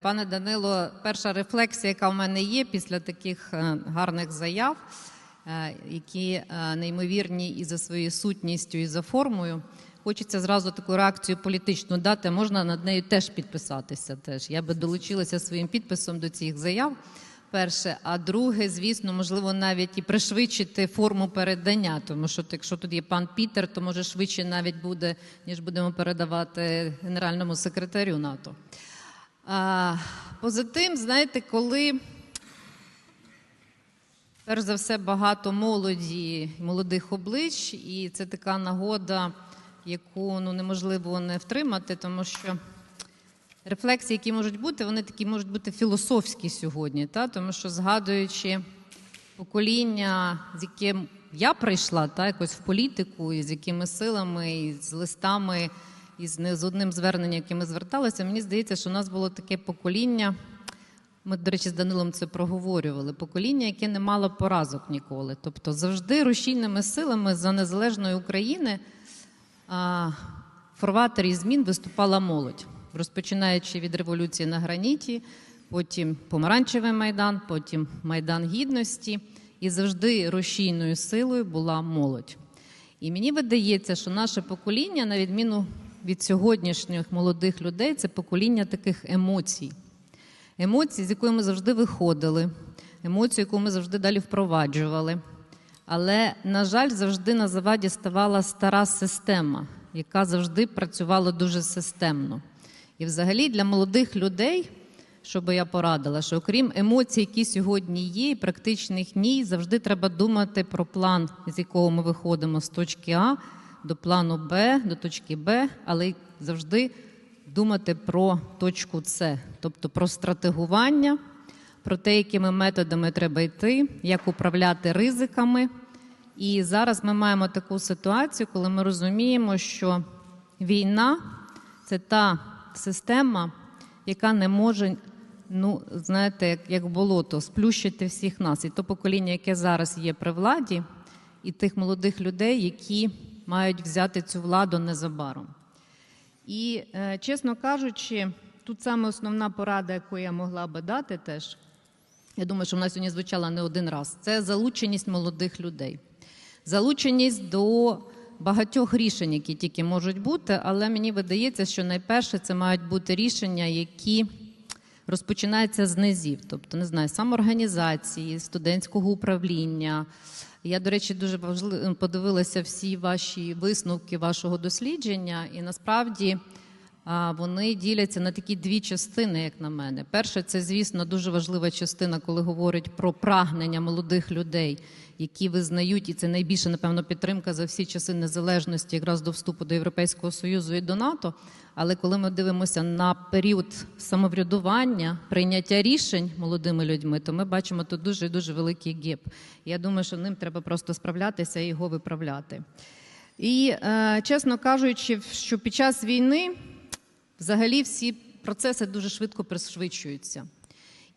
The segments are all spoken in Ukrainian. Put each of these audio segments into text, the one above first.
Пане Данило, перша рефлексія, яка в мене є після таких е, гарних заяв, е, які е, неймовірні і за своєю сутністю, і за формою. Хочеться зразу таку реакцію політичну дати. Можна над нею теж підписатися. Теж я би долучилася своїм підписом до цих заяв. Перше, а друге, звісно, можливо, навіть і пришвидшити форму передання, тому що якщо тут є пан Пітер, то може швидше навіть буде, ніж будемо передавати генеральному секретарю НАТО. Поза тим, знаєте, коли перш за все багато молоді, молодих облич, і це така нагода, яку ну, неможливо не втримати, тому що рефлексії, які можуть бути, вони такі можуть бути філософські сьогодні, та? тому що згадуючи покоління, з яким я прийшла та, якось в політику, і з якими силами, і з листами, і з одним зверненням, яке ми зверталися, мені здається, що у нас було таке покоління. Ми, до речі, з Данилом це проговорювали. Покоління, яке не мало поразок ніколи. Тобто завжди рушійними силами за незалежної України а, форватері змін виступала молодь, розпочинаючи від революції на граніті, потім помаранчевий майдан, потім майдан гідності. І завжди рушійною силою була молодь. І мені видається, що наше покоління, на відміну від сьогоднішніх молодих людей, це покоління таких емоцій. Емоції, з якої ми завжди виходили, емоції, яку ми завжди далі впроваджували. Але, на жаль, завжди на заваді ставала стара система, яка завжди працювала дуже системно. І взагалі для молодих людей, що би я порадила, що окрім емоцій, які сьогодні є, і практичних ні, завжди треба думати про план, з якого ми виходимо з точки А до плану Б, до точки Б, але завжди думати про точку С, тобто про стратегування, про те, якими методами треба йти, як управляти ризиками. І зараз ми маємо таку ситуацію, коли ми розуміємо, що війна це та система, яка не може, ну знаєте, як, як болото, сплющити всіх нас. І то покоління, яке зараз є при владі, і тих молодих людей, які мають взяти цю владу незабаром. І, е, чесно кажучи, тут саме основна порада, яку я могла би дати теж, я думаю, що вона сьогодні звучала не один раз, це залученість молодих людей. Залученість до багатьох рішень, які тільки можуть бути, але мені видається, що найперше це мають бути рішення, які розпочинаються з низів, тобто не знаю, самоорганізації, студентського управління. Я, до речі, дуже подивилася всі ваші висновки вашого дослідження, і насправді вони діляться на такі дві частини, як на мене. Перше, це, звісно, дуже важлива частина, коли говорять про прагнення молодих людей, які визнають, і це найбільша, напевно, підтримка за всі часи незалежності, якраз до вступу до Європейського Союзу і до НАТО. Але коли ми дивимося на період самоврядування, прийняття рішень молодими людьми, то ми бачимо тут дуже дуже великий геп. Я думаю, що ним треба просто справлятися і його виправляти. І е, чесно кажучи, що під час війни взагалі всі процеси дуже швидко пришвидшуються.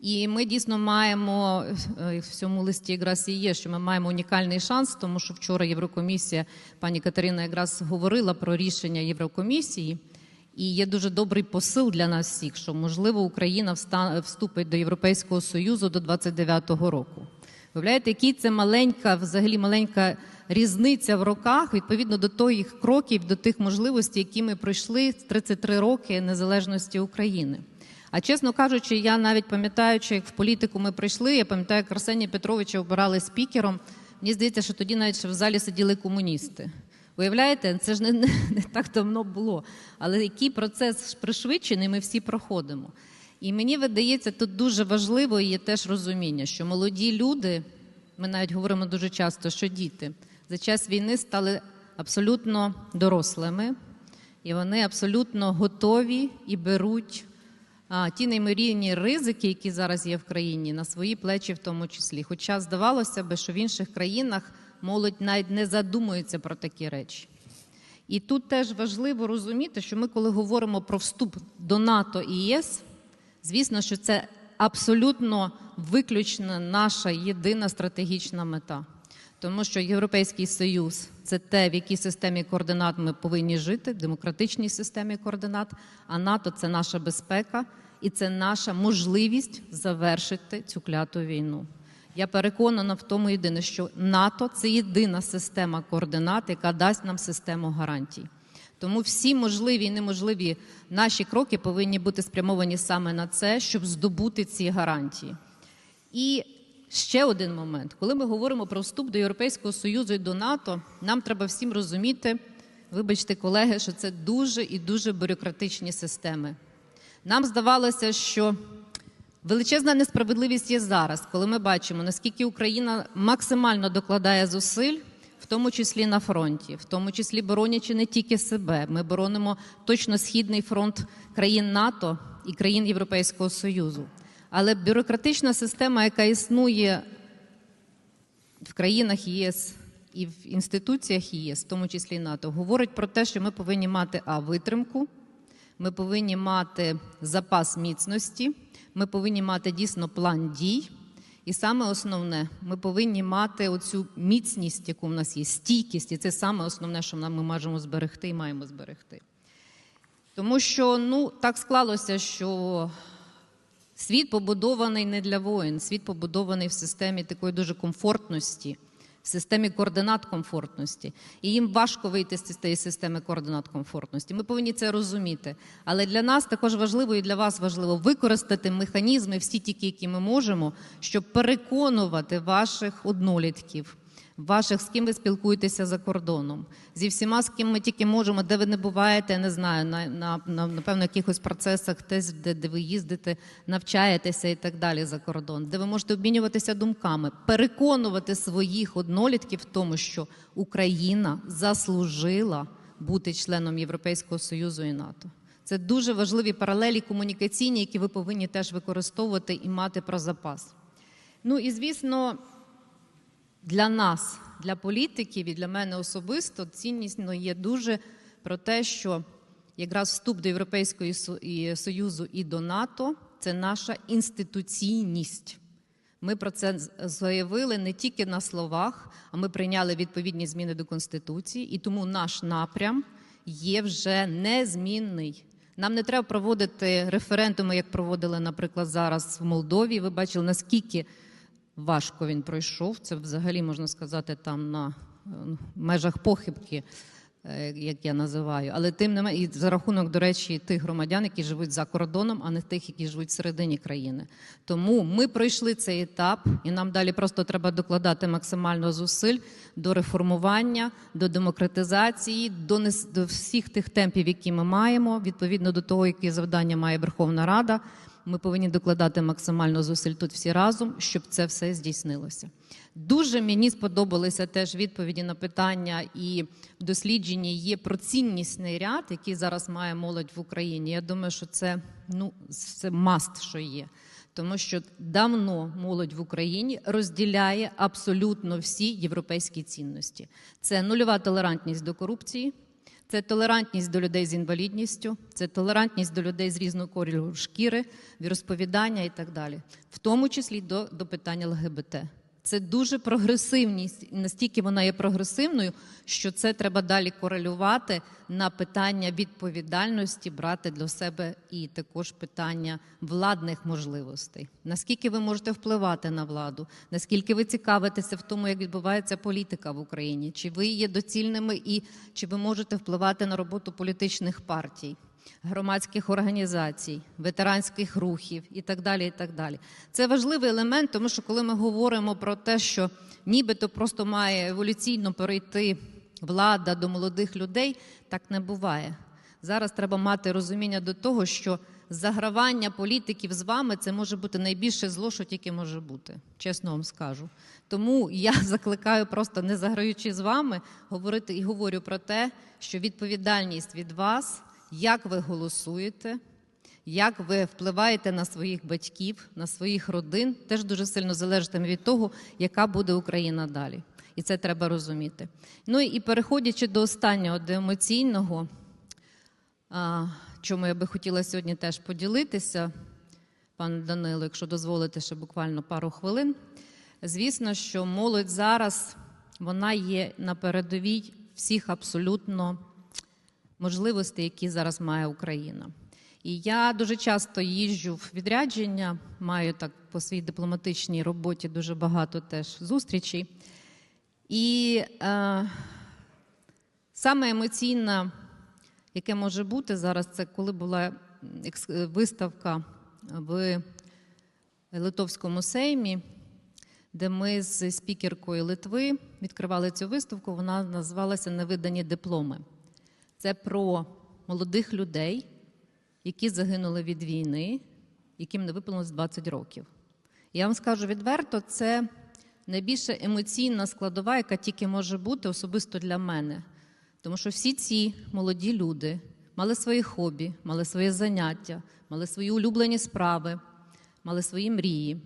І ми дійсно маємо е, в цьому листі якраз і є, що ми маємо унікальний шанс, тому що вчора Єврокомісія, пані Катерина, якраз говорила про рішення Єврокомісії. І є дуже добрий посил для нас всіх, що можливо Україна вступить до Європейського Союзу до 29-го року. Виявляєте, який це маленька, взагалі маленька різниця в роках відповідно до тих кроків, до тих можливостей, які ми пройшли 33 роки незалежності України. А чесно кажучи, я навіть пам'ятаючи, як в політику ми прийшли, я пам'ятаю, як Арсенія Петровича обирали спікером. Мені здається, що тоді навіть в залі сиділи комуністи. Виявляєте, це ж не, не, не так давно було. Але який процес пришвидшений, ми всі проходимо. І мені видається, тут дуже важливо є теж розуміння, що молоді люди, ми навіть говоримо дуже часто, що діти за час війни стали абсолютно дорослими, і вони абсолютно готові і беруть а, ті неймовірні ризики, які зараз є в країні, на свої плечі в тому числі. Хоча здавалося би, що в інших країнах молодь навіть не задумується про такі речі. І тут теж важливо розуміти, що ми, коли говоримо про вступ до НАТО і ЄС, звісно, що це абсолютно виключно наша єдина стратегічна мета. Тому що Європейський Союз це те, в якій системі координат ми повинні жити, в демократичній системі координат, а НАТО це наша безпека і це наша можливість завершити цю кляту війну. Я переконана в тому єдине, що НАТО це єдина система координат, яка дасть нам систему гарантій. Тому всі можливі і неможливі наші кроки повинні бути спрямовані саме на це, щоб здобути ці гарантії. І ще один момент: коли ми говоримо про вступ до Європейського Союзу і до НАТО, нам треба всім розуміти, вибачте, колеги, що це дуже і дуже бюрократичні системи. Нам здавалося, що величезна несправедливість є зараз, коли ми бачимо, наскільки Україна максимально докладає зусиль, в тому числі на фронті, в тому числі боронячи не тільки себе. Ми боронимо точно східний фронт країн НАТО і країн Європейського Союзу. Але бюрократична система, яка існує в країнах ЄС і в інституціях ЄС, в тому числі НАТО, говорить про те, що ми повинні мати а витримку, ми повинні мати запас міцності, ми повинні мати дійсно план дій. І саме основне, ми повинні мати оцю міцність, яку в нас є, стійкість, і це саме основне, що ми можемо зберегти і маємо зберегти. Тому що ну, так склалося, що світ побудований не для воїн, світ побудований в системі такої дуже комфортності, в системі координат комфортності. І їм важко вийти з цієї системи координат комфортності. Ми повинні це розуміти. Але для нас також важливо і для вас важливо використати механізми, всі тільки, які ми можемо, щоб переконувати ваших однолітків. Ваших, з ким ви спілкуєтеся за кордоном, зі всіма, з ким ми тільки можемо, де ви не буваєте, не знаю, на, на, на напевно, якихось процесах, десь, де, де ви їздите, навчаєтеся і так далі за кордон, де ви можете обмінюватися думками, переконувати своїх однолітків в тому, що Україна заслужила бути членом Європейського Союзу і НАТО. Це дуже важливі паралелі комунікаційні, які ви повинні теж використовувати і мати про запас. Ну і звісно. Для нас, для політиків і для мене особисто ціннісно є дуже про те, що якраз вступ до Європейського Союзу і до НАТО це наша інституційність. Ми про це заявили не тільки на словах, а ми прийняли відповідні зміни до Конституції, і тому наш напрям є вже незмінний. Нам не треба проводити референдуми, як проводили, наприклад, зараз в Молдові. Ви бачили, наскільки важко він пройшов. Це взагалі можна сказати там на е, межах похибки, е, як я називаю. Але тим не менше, і за рахунок, до речі, тих громадян, які живуть за кордоном, а не тих, які живуть всередині країни. Тому ми пройшли цей етап, і нам далі просто треба докладати максимально зусиль до реформування, до демократизації, до, нес... до всіх тих темпів, які ми маємо, відповідно до того, які завдання має Верховна Рада. Ми повинні докладати максимально зусиль тут всі разом, щоб це все здійснилося. Дуже мені сподобалися теж відповіді на питання, і в дослідженні є про ціннісний ряд, який зараз має молодь в Україні. Я думаю, що це ну це маст, що є. Тому що давно молодь в Україні розділяє абсолютно всі європейські цінності. Це нульова толерантність до корупції. Це толерантність до людей з інвалідністю, це толерантність до людей з різного кольору шкіри, віросповідання і так далі, в тому числі до, до питання ЛГБТ. Це дуже прогресивність, і настільки вона є прогресивною, що це треба далі корелювати на питання відповідальності, брати для себе і також питання владних можливостей. Наскільки ви можете впливати на владу? Наскільки ви цікавитеся в тому, як відбувається політика в Україні? Чи ви є доцільними і чи ви можете впливати на роботу політичних партій? Громадських організацій, ветеранських рухів і так далі. і так далі. Це важливий елемент, тому що коли ми говоримо про те, що нібито просто має еволюційно перейти влада до молодих людей, так не буває. Зараз треба мати розуміння до того, що загравання політиків з вами це може бути найбільше зло, що тільки може бути. Чесно вам скажу. Тому я закликаю, просто не заграючи з вами, говорити і говорю про те, що відповідальність від вас як ви голосуєте, як ви впливаєте на своїх батьків, на своїх родин, теж дуже сильно залежатиме від того, яка буде Україна далі. І це треба розуміти. Ну і переходячи до останнього, до емоційного, чому я би хотіла сьогодні теж поділитися, пане Данило, якщо дозволите ще буквально пару хвилин. Звісно, що молодь зараз вона є на передовій всіх абсолютно можливостей, які зараз має Україна. І я дуже часто їжджу в відрядження, маю так по своїй дипломатичній роботі дуже багато теж зустрічей. І е, саме емоційне, яке може бути зараз, це коли була е, виставка в Литовському сеймі, де ми з спікеркою Литви відкривали цю виставку. Вона називалася Невидані дипломи. Це про молодих людей, які загинули від війни, яким не виповнилось 20 років. Я вам скажу відверто, це найбільша емоційна складова, яка тільки може бути особисто для мене. Тому що всі ці молоді люди мали свої хобі, мали свої заняття, мали свої улюблені справи, мали свої мрії.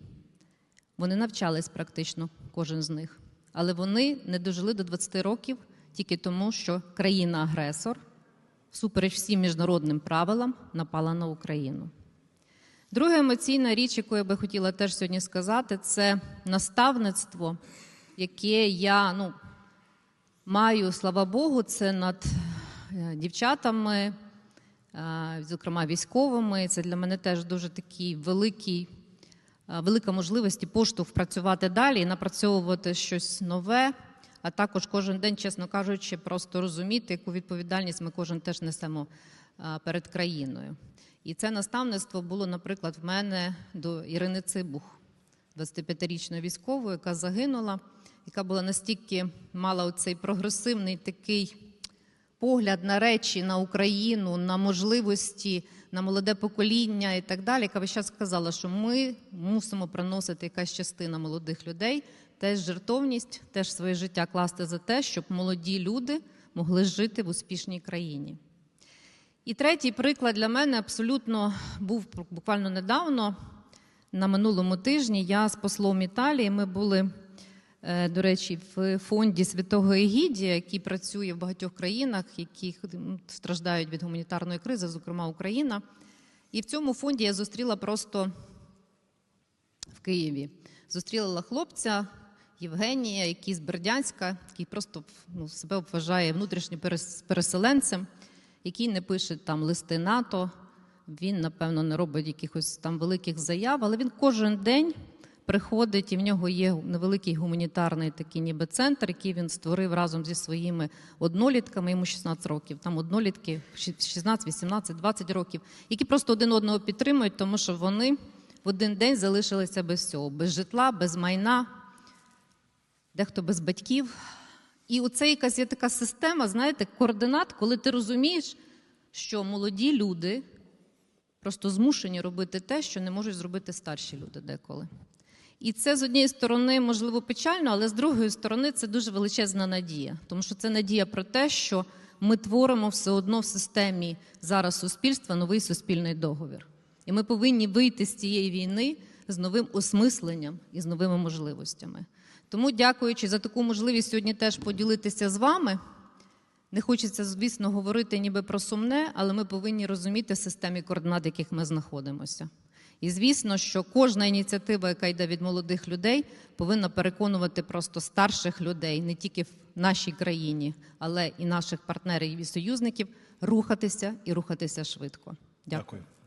Вони навчались практично, кожен з них. Але вони не дожили до 20 років тільки тому, що країна-агресор, всупереч всім міжнародним правилам, напала на Україну. Друга емоційна річ, яку я би хотіла теж сьогодні сказати, це наставництво, яке я ну, маю, слава Богу, це над е, дівчатами, е, зокрема військовими. Це для мене теж дуже такий великий, е, велика можливість і поштовх працювати далі і напрацьовувати щось нове. А також кожен день, чесно кажучи, просто розуміти, яку відповідальність ми кожен теж несемо перед країною. І це наставництво було, наприклад, в мене до Ірини Цибух, 25-річної військової, яка загинула, яка була настільки мала оцей прогресивний такий погляд на речі, на Україну, на можливості, на молоде покоління і так далі, яка весь час сказала, що ми мусимо приносити якась частина молодих людей, теж жертовність, теж своє життя класти за те, щоб молоді люди могли жити в успішній країні. І третій приклад для мене абсолютно був буквально недавно. На минулому тижні я з послом Італії. Ми були, е, до речі, в фонді Святого Егідія, який працює в багатьох країнах, які страждають від гуманітарної кризи, зокрема Україна. І в цьому фонді я зустріла просто в Києві. Зустріла хлопця Євгенія, який з Бердянська, який просто ну, себе вважає внутрішньо перес- переселенцем, який не пише там листи НАТО. Він, напевно, не робить якихось там великих заяв, але він кожен день приходить, і в нього є невеликий гуманітарний такий ніби центр, який він створив разом зі своїми однолітками, йому 16 років. Там однолітки 16, 18, 20 років, які просто один одного підтримують, тому що вони в один день залишилися без всього, без житла, без майна, дехто без батьків. І оце якась є така система, знаєте, координат, коли ти розумієш, що молоді люди просто змушені робити те, що не можуть зробити старші люди деколи. І це з однієї сторони, можливо, печально, але з другої сторони це дуже величезна надія. Тому що це надія про те, що ми творимо все одно в системі зараз суспільства новий суспільний договір. І ми повинні вийти з цієї війни з новим осмисленням і з новими можливостями. Тому, дякуючи за таку можливість сьогодні теж поділитися з вами. Не хочеться, звісно, говорити ніби про сумне, але ми повинні розуміти в системі координат, в яких ми знаходимося. І звісно, що кожна ініціатива, яка йде від молодих людей, повинна переконувати просто старших людей не тільки в нашій країні, але і наших партнерів і союзників рухатися і рухатися швидко. Дякую.